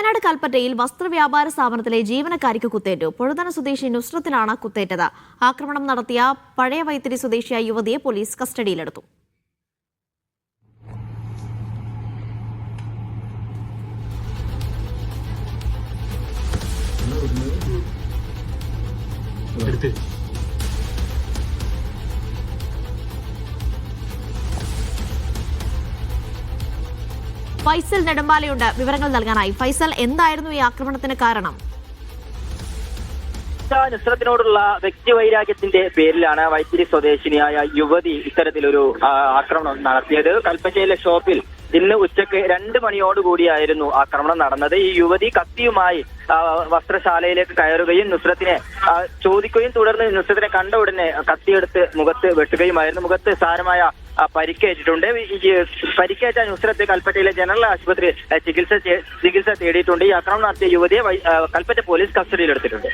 വയനാട് കൽപ്പറ്റയിൽ വസ്ത്രവ്യാപാര സ്ഥാപനത്തിലെ ജീവനക്കാരിക്ക് കുത്തേറ്റു. പൊഴുതന സ്വദേശി നുസ്രത്തിനാണ് കുത്തേറ്റത്. ആക്രമണം നടത്തിയ പഴയ വൈത്തിരി സ്വദേശിയായ യുവതിയെ പോലീസ് കസ്റ്റഡിയിലെടുത്തു. ഫൈസൽ നെടുമ്പാലയുണ്ട്. വിവരങ്ങൾ നൽകാനായി. ഫൈസൽ എന്തായിരുന്നു ഈ ആക്രമണത്തിന് കാരണം? നുസ്രത്തിനോടുള്ള വ്യക്തിവൈരാഗ്യത്തിന്റെ പേരിലാണ് വൈത്തിരി സ്വദേശിനിയായ യുവതി ഇത്തരത്തിലൊരു ആക്രമണം നടത്തിയത്. കൽപ്പറ്റയിലെ ഷോപ്പിൽ ഇന്ന് ഉച്ചയ്ക്ക് രണ്ട് മണിയോടുകൂടിയായിരുന്നു ആക്രമണം നടന്നത്. ഈ യുവതി കത്തിയുമായി വസ്ത്രശാലയിലേക്ക് കയറുകയും നുസ്രത്തിനെ ചോദിക്കുകയും തുടർന്ന് നുസ്രത്തിനെ കണ്ട ഉടനെ കത്തിയെടുത്ത് മുഖത്ത് വെട്ടുകയുമായിരുന്നു. മുഖത്ത് സാരമായ പരിക്കേറ്റിട്ടുണ്ട്. പരിക്കേറ്റ നുസ്രത്ത് കൽപ്പറ്റയിലെ ജനറൽ ആശുപത്രി ചികിത്സ ചികിത്സ തേടിയിട്ടുണ്ട്. ഈ ആക്രമണം നടത്തിയ യുവതിയെ കൽപ്പറ്റ പോലീസ് കസ്റ്റഡിയിലെടുത്തിട്ടുണ്ട്.